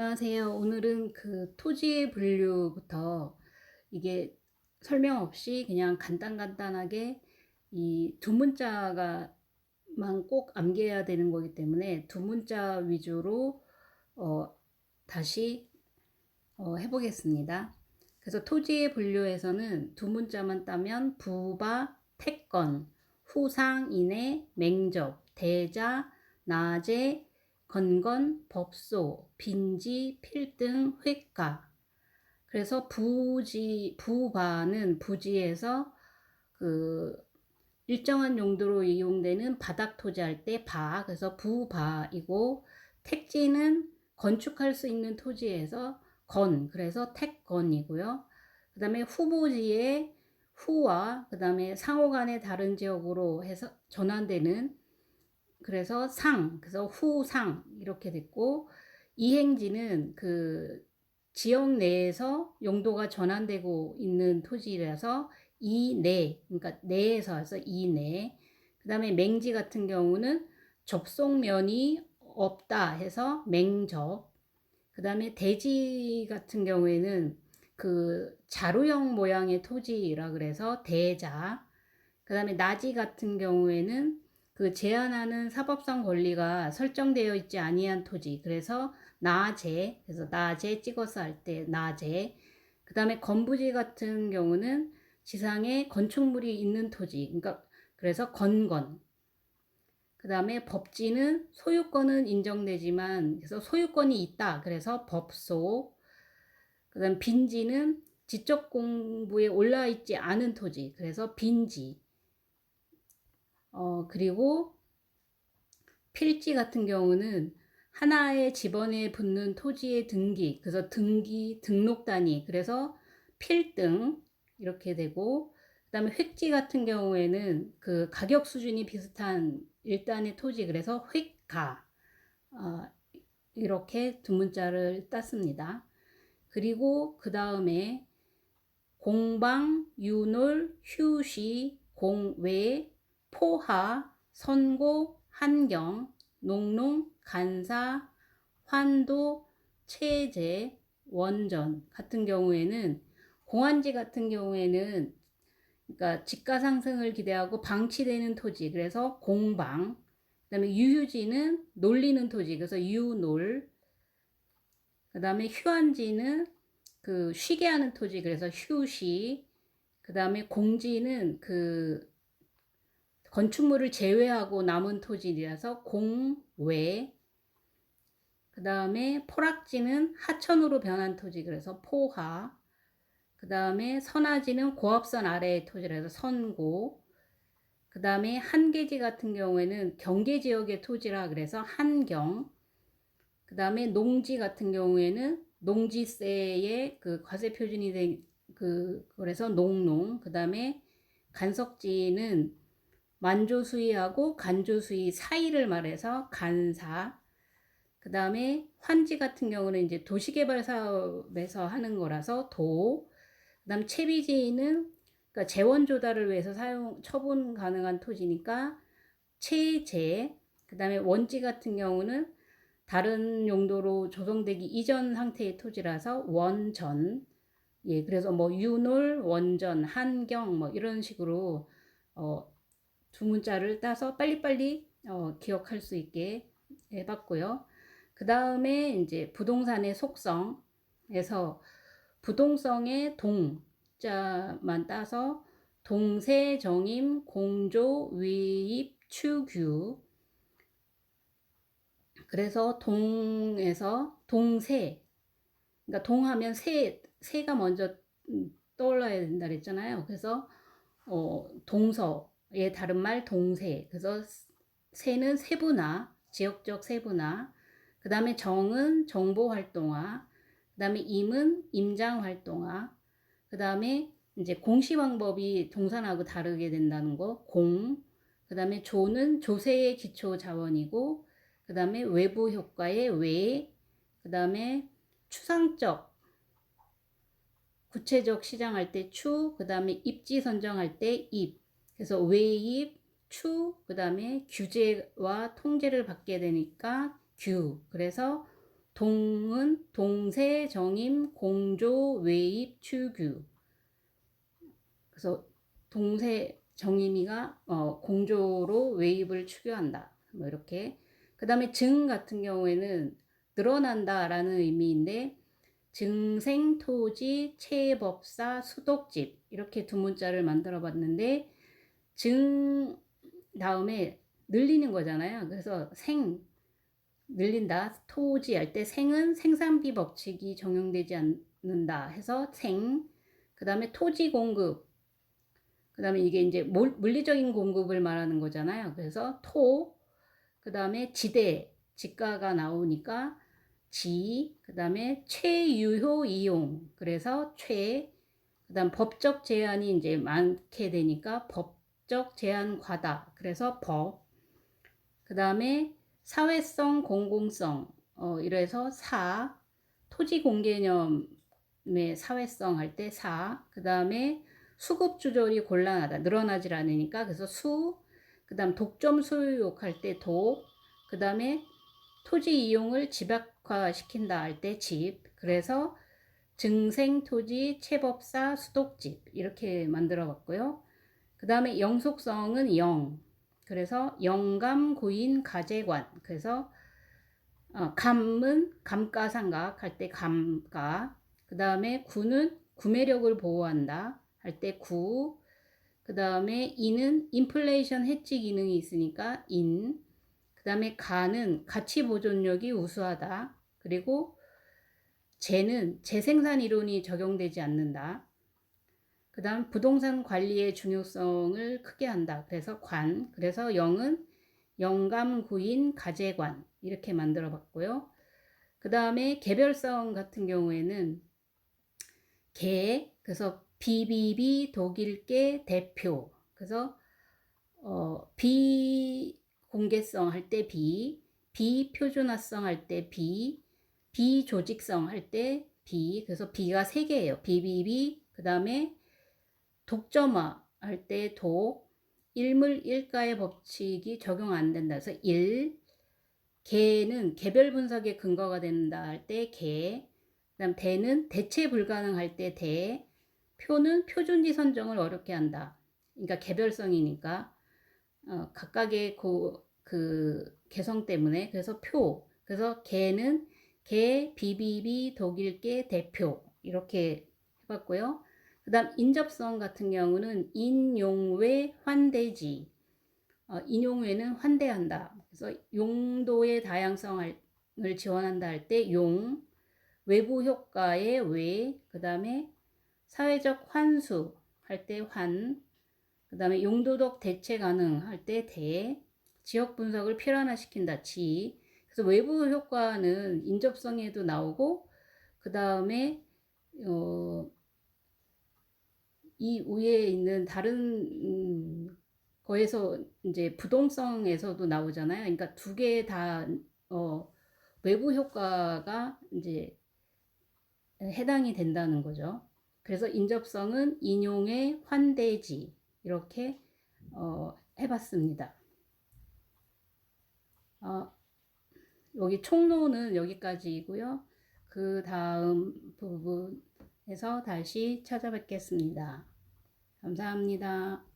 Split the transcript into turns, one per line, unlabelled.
안녕하세요. 오늘은 그 토지 분류부터 이게 설명 없이 그냥 간단간단하게 이 두 문자가만 꼭 암기해야 되는 거기 때문에 두 문자 위주로 어 다시 어 해보겠습니다. 그래서 토지의 분류에서는 두 문자만 따면 부바, 태건, 후상, 인해, 맹접, 대자, 나제, 건건, 법소, 빈지, 필등, 획가. 그래서 부지, 부바는 부지에서 그 일정한 용도로 이용되는 바닥 토지할 때 바, 그래서 부바이고, 택지는 건축할 수 있는 토지에서 건, 그래서 택건이고요. 그 다음에 후보지의 후와 그 다음에 상호 간의 다른 지역으로 해서 전환되는 그래서 상, 그래서 후상 이렇게 됐고 이행지는 그 지역 내에서 용도가 전환되고 있는 토지라서 이내, 그러니까 내에서 해서 이내. 그 다음에 맹지 같은 경우는 접속면이 없다 해서 맹접. 그 다음에 대지 같은 경우에는 그 자루형 모양의 토지라 그래서 대자. 그 다음에 나지 같은 경우에는 그 제한하는 사법상 권리가 설정되어 있지 아니한 토지. 그래서 나제. 그래서 나제 찍어서 할 때 나제. 그 다음에 건부지 같은 경우는 지상에 건축물이 있는 토지. 그러니까 그래서 건건. 그 다음에 법지는 소유권은 인정되지만 그래서 소유권이 있다. 그래서 법소. 그 다음 빈지는 지적 공부에 올라 있지 않은 토지. 그래서 빈지. 어, 그리고 필지 같은 경우는 하나의 집원에 붙는 토지의 등기, 그래서 등기, 등록 단위, 그래서 필등 이렇게 되고, 그 다음에 획지 같은 경우에는 그 가격 수준이 비슷한 일단의 토지, 그래서 획가, 어, 이렇게 두 문자를 땄습니다. 그리고 그 다음에 공방, 유놀, 휴시, 공외, 포하, 선고, 한경, 농농, 간사, 환도, 체제, 원전 같은 경우에는 공안지 같은 경우에는 그러니까 집가 상승을 기대하고 방치되는 토지 그래서 공방 그다음에 유휴지는 놀리는 토지 그래서 유놀 그다음에 휴안지는 그 쉬게 하는 토지 그래서 휴시 그다음에 공지는 그 건축물을 제외하고 남은 토지라서 공외. 그 다음에 포락지는 하천으로 변한 토지 그래서 포하. 그 다음에 선화지는 고압선 아래의 토지라서 선고. 그 다음에 한계지 같은 경우에는 경계 지역의 토지라 그래서 한경. 그 다음에 농지 같은 경우에는 농지세의 그 과세 표준이 된그 그래서 농농. 그 다음에 간석지는 만조수의하고 간조수의 사이를 말해서 간사. 그 다음에 환지 같은 경우는 이제 도시개발 사업에서 하는 거라서 도. 그 다음 채비지는 그러니까 재원 조달을 위해서 사용 처분 가능한 토지니까 체제. 그 다음에 원지 같은 경우는 다른 용도로 조성되기 이전 상태의 토지라서 원전. 예, 그래서 뭐 유놀, 원전, 한경 뭐 이런 식으로 어, 두 문자를 따서 빨리빨리 어, 기억할 수 있게 해봤고요. 그 다음에 이제 부동산의 속성에서 부동성의 동자만 따서 동세, 정임, 공조, 위입, 추규. 그래서 동에서 동세. 그러니까 동하면 세, 세가 먼저 떠올라야 된다 그랬잖아요. 그래서 어, 동서, 예, 다른 말 동세. 그래서 세는 세분화, 지역적 세분화. 그 다음에 정은 정보 활동화. 그 다음에 임은 임장 활동화. 그 다음에 이제 공시 방법이 동산하고 다르게 된다는 거. 공. 그 다음에 조는 조세의 기초 자원이고, 그 다음에 외부 효과의 외. 그 다음에 추상적, 구체적 시장할 때 추. 그 다음에 입지 선정할 때 입. 그래서 외입, 추, 그 다음에 규제와 통제를 받게 되니까 규. 그래서 동은 동세, 정임, 공조, 외입, 추규. 그래서 동세, 정임이가 어, 공조로 외입을 추구한다. 뭐 이렇게. 그 다음에 증 같은 경우에는 늘어난다 라는 의미인데 증생, 토지, 체법사, 수독집 이렇게 두 문자를 만들어 봤는데 증 다음에 늘리는 거잖아요. 그래서 생 늘린다. 토지 할 때 생은 생산비 법칙이 적용되지 않는다 해서 생. 그 다음에 토지 공급. 그 다음에 이게 이제 물리적인 공급을 말하는 거잖아요. 그래서 토. 그 다음에 지대. 지가가 나오니까 지. 그 다음에 최유효 이용. 그래서 최. 그 다음 법적 제한이 이제 많게 되니까 법 적 제한 과다. 그래서 법. 그 다음에 사회성, 공공성, 어, 이래서 사, 토지 공개념의 사회성 할 때 사, 그 다음에 수급 조절이 곤란하다, 늘어나질 않으니까, 그래서 수, 그 다음 독점 소유욕 할 때 독, 그 다음에 토지 이용을 집약화 시킨다 할 때 집, 그래서 증생 토지 채법사 수독집 이렇게 만들어 봤고요. 그 다음에 영속성은 영, 그래서 영감, 구인, 가재관. 그래서 어, 감은 감가상각 할 때 감가. 그 다음에 구는 구매력을 보호한다 할 때 구. 그 다음에 인은 인플레이션 해지 기능이 있으니까 인. 그 다음에 가는 가치 보존력이 우수하다. 그리고 재는 재생산 이론이 적용되지 않는다. 그 다음 부동산 관리의 중요성을 크게 한다. 그래서 관, 그래서 영은 영감, 구인, 가재관 이렇게 만들어 봤고요. 그 다음에 개별성 같은 경우에는 개, 그래서 BBB 독일계 대표. 그래서 어, 비공개성 할때 비, 비표준화성 할때 비, 비조직성 할때 비. 그래서 비가 세 개예요. BBB, 그 다음에 독점화 할때 독, 일물 일가의 법칙이 적용 안 된다. 그래서 일, 개는 개별 분석의 근거가 된다 할 때 개, 그다음 대는 대체 불가능할 때 대, 표는 표준지 선정을 어렵게 한다. 그러니까 개별성이니까 어, 각각의 그, 그 개성 때문에 그래서 표, 그래서 개는 개, 비비비, 독일계, 대표 이렇게 해봤고요. 그 다음 인접성 같은 경우는 인용외 환대지. 어, 인용외는 환대한다. 그래서 용도의 다양성을 지원한다 할 때 용, 외부 효과의 외, 그 다음에 사회적 환수 할 때 환, 그 다음에 용도적 대체 가능 할 때 대, 지역 분석을 필연화시킨다 지. 그래서 외부 효과는 인접성에도 나오고 그 다음에 어, 이 위에 있는 다른 음, 거에서 이제 부동성에서도 나오잖아요. 그러니까 두 개다 어, 외부 효과가 이제 해당이 된다는 거죠. 그래서 인접성은 인용의 환대지 이렇게 어, 해봤습니다. 어, 여기 총론은 여기까지이고요. 그 다음 부분 해서 다시 찾아뵙겠습니다. 감사합니다.